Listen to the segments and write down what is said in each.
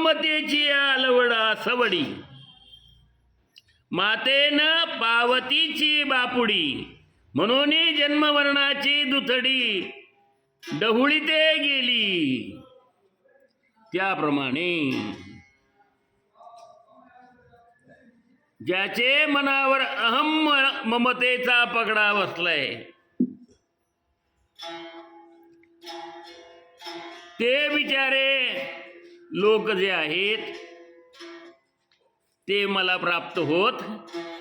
ममतेची आलवडा सवडी. मातेन पावतीची बापुडी म्हणून जन्मवर्णाची दुथडी. डहुळी ते गेली. त्याप्रमाणे ज्याचे मनावर अहम ममतेचा पगडा बसलाय ते बिचारे लोक जे आहेत ते मला प्राप्त होत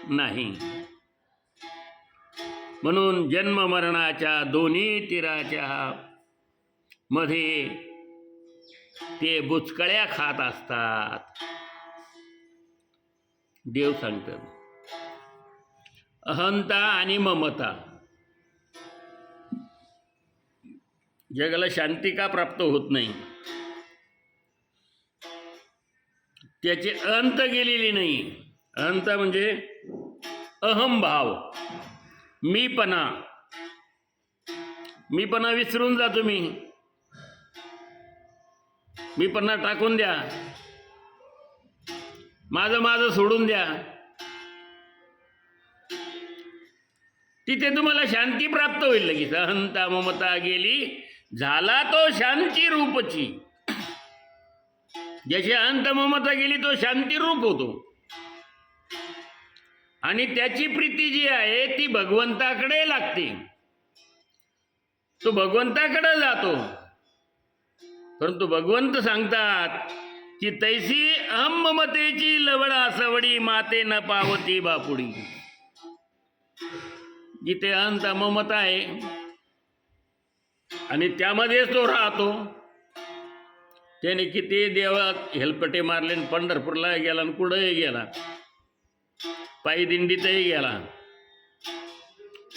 नाही. म्हणून जन्म मरणाच्या दोन्ही तीराच्या मध्ये ते बुचकळ्या खात असतात. देव सांगतात. अहंता आणि ममता. जगाला शांती का प्राप्त होत नाही? त्याची अंत गेलेली नाही. अंत म्हणजे अहमभाव मीपणा. मीपणा विसरून जा तुम्ही. मीपणा टाकून द्या. माझं माझं सोडून द्या. तिथे तुम्हाला शांती प्राप्त होईल लगेच. अहंता ममता गेली. झाला तो शांती रूपची. ज्याची अंत ममता गेली तो शांतीरूप होतो. आणि त्याची प्रीती जी आहे ती भगवंताकडे लागते. तो भगवंताकडे जातो. परंतु भगवंत सांगतात की तैसी अहममतेची लवडा सवडी माते न पावती बापुडी. जिथे अंत ममता आहे आणि त्यामध्येच तो राहतो. त्याने किती देवात हेलपटे मारले आणि पंढरपूरला गेला आणि कुठंही गेला. पायी दिंडीतही गेला.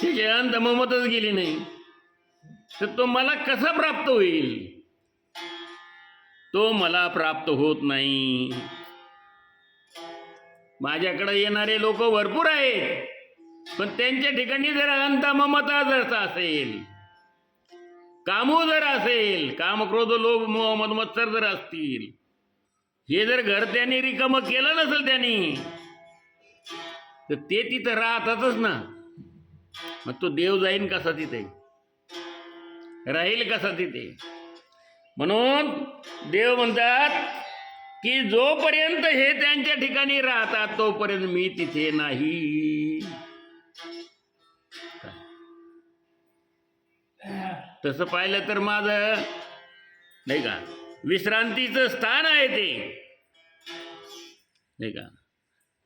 त्याची अंत ममतच गेली नाही. तर तो मला कसा प्राप्त होईल? तो मला प्राप्त होत नाही. माझ्याकडे येणारे लोक भरपूर आहेत. पण त्यांच्या ठिकाणी जर अंत ममता जर असेल कामो जर असेल काम क्रोध लोभ मोह मत्सर जर असतील हे जर घर त्यांनी रिकाम केलं नसेल त्यांनी तर ते तिथं राहतातच ना. मग तो देव जाईन कसा तिथे? राहील कसा तिथे? म्हणून देव म्हणतात की जोपर्यंत हे त्यांच्या ठिकाणी राहतात तोपर्यंत मी तिथे नाही. तसं पाहिलं तर माझं नाही का? विश्रांतीचं स्थान आहे ते. नाही का?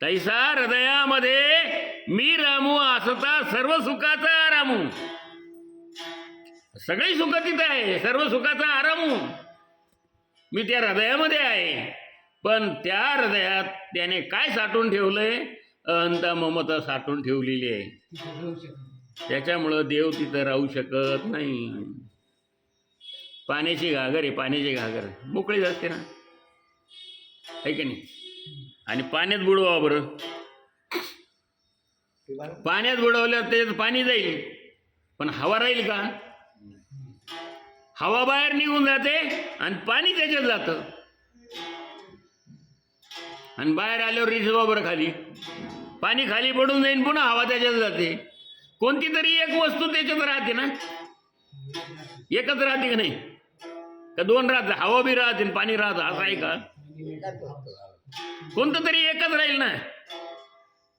तैसा हृदयामध्ये मी रामू असता सर्व सुखाचा रामू. सगळी सुख तिथं आहे सर्व सुखाचा आरामू. मी त्या हृदयामध्ये आहे. पण त्या हृदयात त्याने काय साठवून ठेवलंय? अहंता ममता साठवून ठेवलेली आहे. त्याच्यामुळं देव तिथं राहू शकत नाही. पाण्याची घागर आहे पाण्याची घागर. मोकळी असते ना. आहे की नाही? आणि पाण्यात बुडवा बरं. पाण्यात बुडवल्यावर त्याच्यात पाणी जाईल. पण हवा राहील का? हवा बाहेर निघून जाते आणि पाणी त्याच्यात जातं. आणि बाहेर आल्यावर रिझवा बरं खाली. पाणी खाली पडून जाईन पुन्हा हवा त्याच्यात जाते. कोणती तरी एक वस्तू त्याच्यात राहते ना? एकच राहते का नाही? का दोन राहते हवा बी राहते पाणी राहतं असं आहे का? कोणतं तरी एकच राहील ना?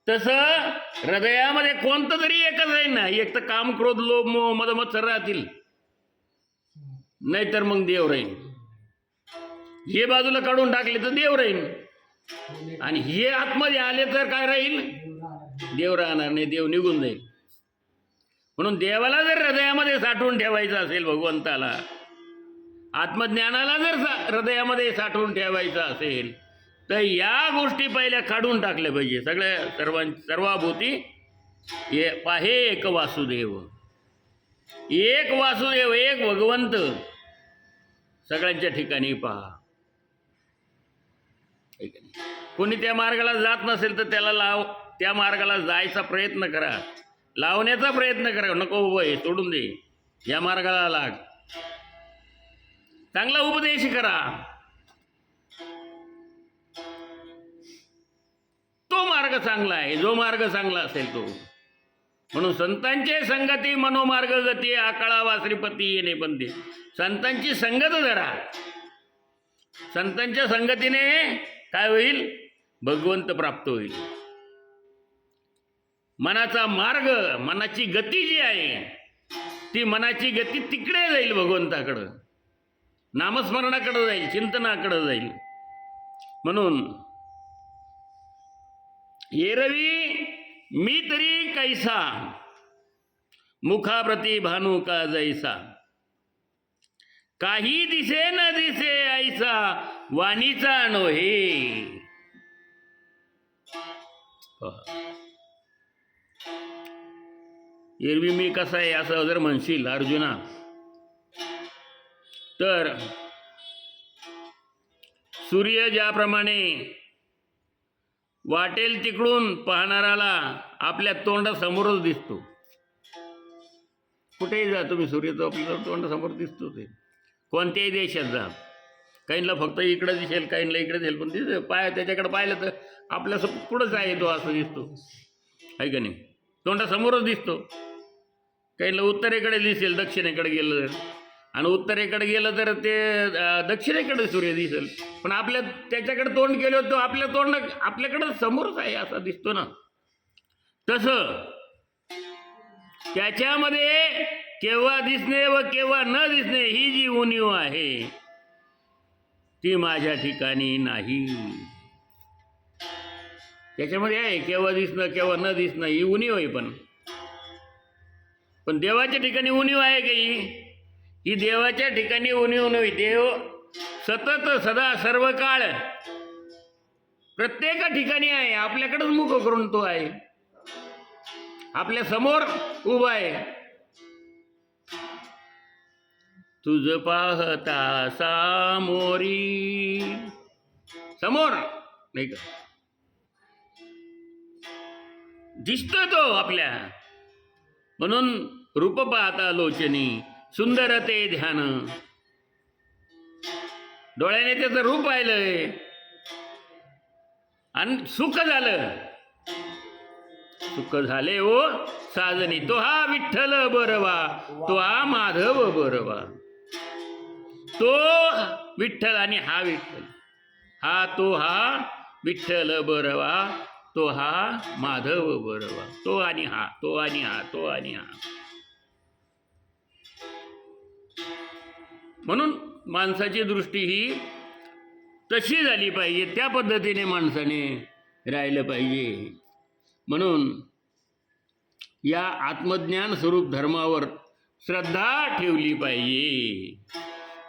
तसं हृदयामध्ये कोणतं तरी एकच राहील ना? एक तर काम क्रोध लोभ मोह मद मत्सर राहतील. नाहीतर मग देव राहील. हे बाजूला काढून टाकले तर देव राहील. आणि हे आतमध्ये आले तर काय राहील? देव राहणार नाही देव निघून जाईल. म्हणून देवाला जर हृदयामध्ये साठवून ठेवायचं असेल भगवंताला आत्मज्ञानाला जर सा हृदयामध्ये साठवून ठेवायचं असेल तर या गोष्टी पहिल्या काढून टाकल्या पाहिजे. सगळ्या सर्वां सर्वाभूती हे पाहे एक वासुदेव. एक वासुदेव एक भगवंत सगळ्यांच्या ठिकाणी पहा. कोणी त्या मार्गाला जात नसेल तर त्याला लाव त्या मार्गाला जायचा प्रयत्न करा. लावण्याचा प्रयत्न करा. नको वय तोडून दे. या मार्गाला लाग. चांगला उपदेश करा. तो मार्ग चांगला आहे. जो मार्ग चांगला असेल तो. म्हणून संतांचे संगती मनोमार्ग गती आकाळा वासरीपती येणे पण ते संतांची संगत धरा. संतांच्या संगतीने काय होईल? भगवंत प्राप्त होईल. मनाचा मार्ग मनाची गती जी आहे ती मनाची गती तिकडे जाईल भगवंताकडं. नामस्मरणाकडं जाईल चिंतनाकडं जाईल. म्हणून येरवी मी तरी कैसा? मुखाप्रती भानू का जैसा? काही दिसे न दिसे ऐसा वाणीचा नोहे. एरवी मी कसा आहे असं जर म्हणशील अर्जुना. तर सूर्य ज्याप्रमाणे वाटेल तिकडून पाहणाराला आपल्या तोंडासमोरच दिसतो. कुठेही जा तुम्ही सूर्याचं आपल्याला तोंडासमोर दिसतो ते कोणत्याही देशात जा. काहींना फक्त इकडं दिसेल काहींना इकडे दिसेल पण दिसेल पाय त्याच्याकडे पाहिलं तर आपल्या पुढंच आहे तो असं दिसतो. आहे का नाही? तोंडासमोरच दिसतो. काहीला उत्तरेकडे दिसेल दक्षिणेकडे गेलं तर. आणि उत्तरेकडे गेलं तर ते दक्षिणेकडे सूर्य दिसेल. पण आपल्या त्याच्याकडे तोंड केलं तो आपल्या तोंड आपल्याकडं समोरच आहे असा दिसतो ना. तसं त्याच्यामध्ये केव्हा दिसणे व केव्हा न दिसणे ही जी उणीव आहे ती माझ्या ठिकाणी नाही. त्याच्यामध्ये आहे केव्हा दिसणं केव्हा न दिसणं ही उणीव आहे पण. पण देवाच्या ठिकाणी उणीव आहे का ही? ही देवाच्या ठिकाणी उणीव नव्हे. देव सतत सदा सर्व काळ प्रत्येक ठिकाणी आहे. आपल्याकडंच मुख करून तो आहे. आपल्यासमोर उभा आहे. तुझ पाहता सामोरी. समोर नाही का? दिसतो तो आपल्या. म्हणून रूप पाहता लोचनी सुंदर ते ध्यान. डोळ्याने त्याचं रूप पाहिलंय. आणि सुख झालं. सुख झाले ओ साजनी तो हा विठ्ठल बरवा तो हा माधव बरवा. तो विठ्ठल आणि हा विठ्ठल. हा तो हा विठ्ठल बरवा तो हा माधव बरवा तो आणि हा तो आणि हा तो आणि हा. म्हणून माणसाची दृष्टी ही तशी झाली पाहिजे त्या पद्धतीने माणसाने राहिलं पाहिजे. म्हणून या आत्मज्ञान स्वरूप धर्मावर श्रद्धा ठेवली पाहिजे.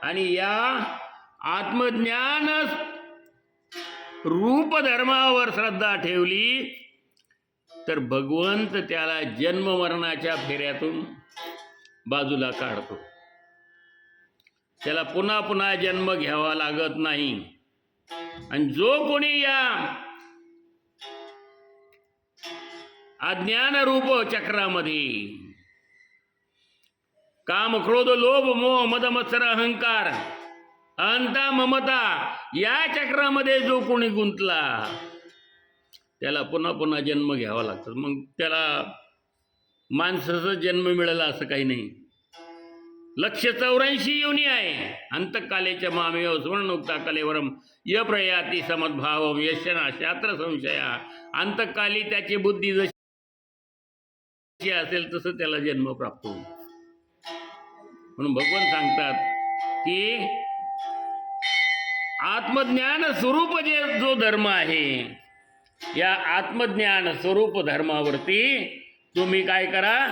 आणि या आत्मज्ञान रूप धर्मावर श्रद्धा ठेवली तर भगवंत त्याला जन्ममरणाच्या फेऱ्यातून बाजूला काढतो. त्याला पुन्हा पुन्हा जन्म घ्यावा लागत नाही. आणि जो कोणी या अज्ञान रूप चक्रामध्ये काम क्रोध लोभ मोह मदमत्सर अहंकार अंता ममता या चक्रामध्ये जो कोणी गुंतला त्याला पुन्हा पुन्हा जन्म घ्यावा लागतो. मग त्याला माणसाचा जन्म मिळाला असं काही नाही. लक्ष चौऱ्याऐंशी युनी आहे. अंतकालेच्या मामेव स्वर्णोक्ता कलेवरम य प्रयाती समद्भावम यशना शास्त्र संशया. अंतकाली त्याची बुद्धी जशी असेल तसं त्याला जन्म प्राप्त होईल. म्हणून भगवान सांगतात की आत्मज्ञान स्वरूप जे जो धर्म आहे या आत्मज्ञान स्वरूप धर्मावरती तुम्ही काय करा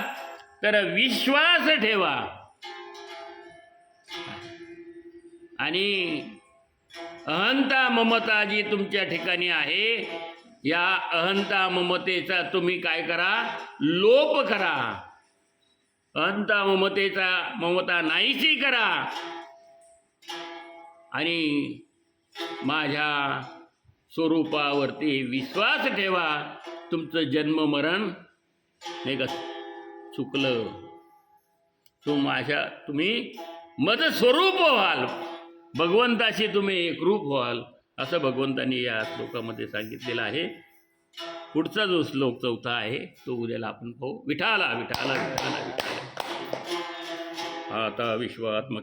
तर विश्वास ठेवा. आणि अहंता ममता जी तुमच्या ठिकाणी आहे या अहंता ममतेचा तुम्ही काय करा लोप करा. अहंता ममतेचा ममता नाहीशी करा. आणि माझ्या स्वरूपावरती विश्वास ठेवा. तुमचं जन्म मरण नाही का चुकलं. तो माझ्या तुम्ही मद स्वरूप व्हाल. भगवंताशी तुम्ही एकरूप व्हाल असं भगवंतानी या श्लोकामध्ये सांगितलेलं आहे. पुढचा जो श्लोक चौथा आहे तो उद्याला आपण पाहू. विठाला विठाला विठाला विठाला. आता विश्वात्मक